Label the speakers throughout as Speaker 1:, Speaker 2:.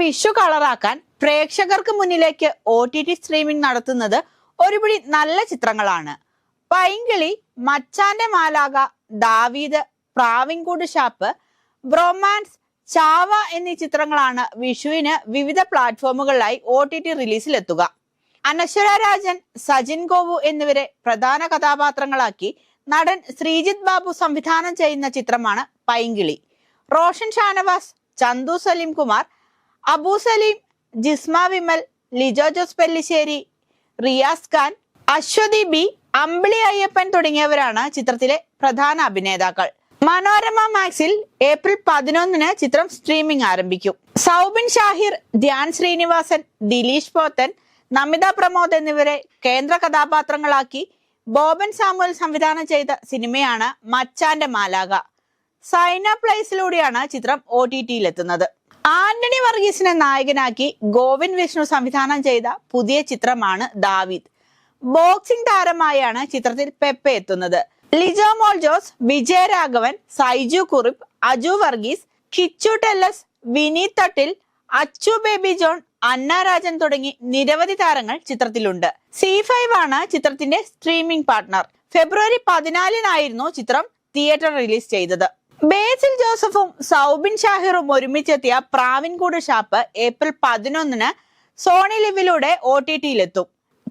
Speaker 1: വിഷു കളറാക്കാൻ പ്രേക്ഷകർക്ക് മുന്നിലേക്ക് O T T streaming നടത്തുന്നത് ഒരുപിടി നല്ല ചിത്രങ്ങളാണ്. പൈങ്കിളി മച്ചാന്റെ മാലാക ദാവീദ് പ്രാവിൻകൂട് ഷാപ്പ് ബ്രോമാൻസ് ചാവ എന്നീ ചിത്രങ്ങളാണ് വിഷുവിന് വിവിധ പ്ലാറ്റ്ഫോമുകളിലായി ഒ ടി ടി റിലീസിലെത്തുക. അനശ്വര രാജൻ സജിൻ ഗോവു എന്നിവരെ പ്രധാന കഥാപാത്രങ്ങളാക്കി നടൻ ശ്രീജിത്ത് ബാബു സംവിധാനം ചെയ്യുന്ന ചിത്രമാണ് പൈങ്കിളി. റോഷൻ ഷാനവാസ് ചന്തു സലീം കുമാർ അബു സലീം ജിസ്മ വിമൽ ലിജോ ജോസ് പെല്ലിശ്ശേരി റിയാസ് ഖാൻ അശ്വതി ബി അമ്പിളി അയ്യപ്പൻ തുടങ്ങിയവരാണ് ചിത്രത്തിലെ പ്രധാന അഭിനേതാക്കൾ. മനോരമ മാക്സിൽ ഏപ്രിൽ പതിനൊന്നിന് ചിത്രം സ്ട്രീമിംഗ് ആരംഭിക്കും. സൗബിൻ ഷാഹിർ ധ്യാൻ ശ്രീനിവാസൻ ദിലീഷ് പോത്തൻ നമിത പ്രമോദ് എന്നിവരെ കേന്ദ്ര കഥാപാത്രങ്ങളാക്കി ബോബൻ സാമുവൽ സംവിധാനം ചെയ്ത സിനിമയാണ് മച്ചാന്റെ മാലാക സൈന പ്ലേസിലൂടെയാണ് ചിത്രം ഒ ടി ടിയിലെത്തുന്നത് ആന്റണി വർഗീസിനെ നായകനാക്കി ഗോവിന്ദ് വിഷ്ണു സംവിധാനം ചെയ്ത പുതിയ ചിത്രമാണ് ദാവിദ്. ബോക്സിംഗ് താരമായാണ് ചിത്രത്തിൽ പെപ്പ എത്തുന്നത്. ലിജോ മോൾ ജോസ് വിജയരാഘവൻ സൈജു കുറിപ്പ് അജു വർഗീസ് കിച്ചു ടെല്ലസ് വിനീത് തട്ടിൽ അച്ചു ബേബി ജോൺ അന്ന രാജൻ തുടങ്ങി നിരവധി താരങ്ങൾ ചിത്രത്തിലുണ്ട്. സി ഫൈവ് ആണ് ചിത്രത്തിന്റെ സ്ട്രീമിംഗ് പാർട്ണർ ഫെബ്രുവരി പതിനാലിനായിരുന്നു ചിത്രം തിയേറ്റർ റിലീസ് ചെയ്തത്. ബേസിൽ ജോസഫും സൗബിൻ ഷാഹിറും ഒരുമിച്ചെത്തിയ പ്രാവിൻകൂട് ഷാപ്പ് ഏപ്രിൽ പതിനൊന്നിന് സോണി ലിവിലൂടെ ഒ ടി ടിയിലെത്തും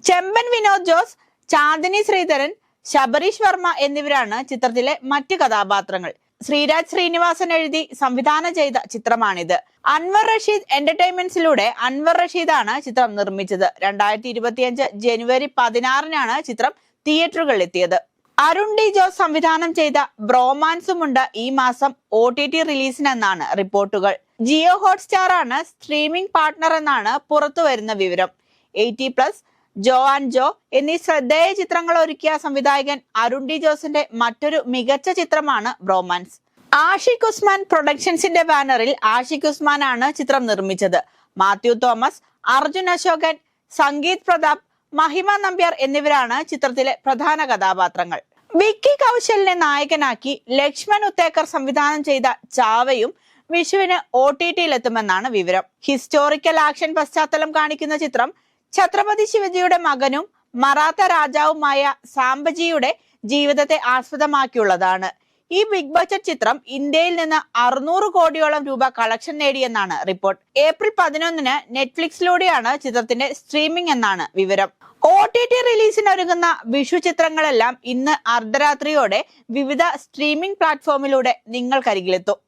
Speaker 1: ചെമ്പൻ വിനോദ് ജോസ് ചാന്ദിനി ശ്രീധരൻ ശബരീഷ് വർമ്മ എന്നിവരാണ് ചിത്രത്തിലെ മറ്റ് കഥാപാത്രങ്ങൾ. ശ്രീരാജ് ശ്രീനിവാസൻ എഴുതി സംവിധാനം ചെയ്ത ചിത്രമാണിത്. അൻവർ റഷീദ് എന്റർടൈൻമെന്റ്സിലൂടെ അൻവർ റഷീദാണ് ചിത്രം നിർമ്മിച്ചത്. രണ്ടായിരത്തി ഇരുപത്തിയഞ്ച് ജനുവരി പതിനാറിനാണ് ചിത്രം തിയേറ്ററുകളിൽ എത്തിയത് അരുൺ ഡി ജോസ് സംവിധാനം ചെയ്ത ബ്രോമാൻസുമുണ്ട് ഈ മാസം ഒ ടി ടി റിലീസിനെന്നാണ് റിപ്പോർട്ടുകൾ. ജിയോ ഹോട്ട്സ്റ്റാർ ആണ് സ്ട്രീമിംഗ് പാർട്ണർ എന്നാണ് പുറത്തു വരുന്ന വിവരം. Eighty plus Jo and Jo എന്നീ ശ്രദ്ധേയ ചിത്രങ്ങൾ ഒരുക്കിയ സംവിധായകൻ അരുൺ ഡി ജോസിന്റെ മറ്റൊരു മികച്ച ചിത്രമാണ് ബ്രോമാൻസ്. ആഷിഖ് ഉസ്മാൻ പ്രൊഡക്ഷൻസിന്റെ ബാനറിൽ ആഷിഖ് ഉസ്മാൻ ആണ് ചിത്രം നിർമ്മിച്ചത്. മാത്യു തോമസ് അർജുൻ അശോകൻ സംഗീത് പ്രതാപ് മഹിമ നമ്പ്യാർ എന്നിവരാണ് ചിത്രത്തിലെ പ്രധാന കഥാപാത്രങ്ങൾ. വിക്കി കൗശലിനെ നായകനാക്കി ലക്ഷ്മൺ ഉത്തേക്കർ സംവിധാനം ചെയ്ത ചാവയും വിഷുവിന് ഒ ടി ടിയിലെത്തുമെന്നാണ് വിവരം. ഹിസ്റ്റോറിക്കൽ ആക്ഷൻ പശ്ചാത്തലം കാണിക്കുന്ന ചിത്രം ഛത്രപതി ശിവജിയുടെ മകനും മറാത്ത രാജാവുമായ സാംബജിയുടെ ജീവിതത്തെ ആസ്പദമാക്കിയുള്ളതാണ്. ഈ ബിഗ് ബജറ്റ് ചിത്രം ഇന്ത്യയിൽ നിന്ന് അറുന്നൂറ് കോടിയോളം രൂപ കളക്ഷൻ നേടിയെന്നാണ് റിപ്പോർട്ട് ഏപ്രിൽ പതിനൊന്നിന് നെറ്റ്ഫ്ലിക്സിലൂടെയാണ് ചിത്രത്തിന്റെ സ്ട്രീമിംഗ് എന്നാണ് വിവരം. ഒ ടി ടി റിലീസിനൊരുങ്ങുന്ന വിഷു ചിത്രങ്ങളെല്ലാം ഇന്ന് അർദ്ധരാത്രിയോടെ വിവിധ സ്ട്രീമിംഗ് പ്ലാറ്റ്ഫോമിലൂടെ നിങ്ങൾക്കരികിലെത്തും.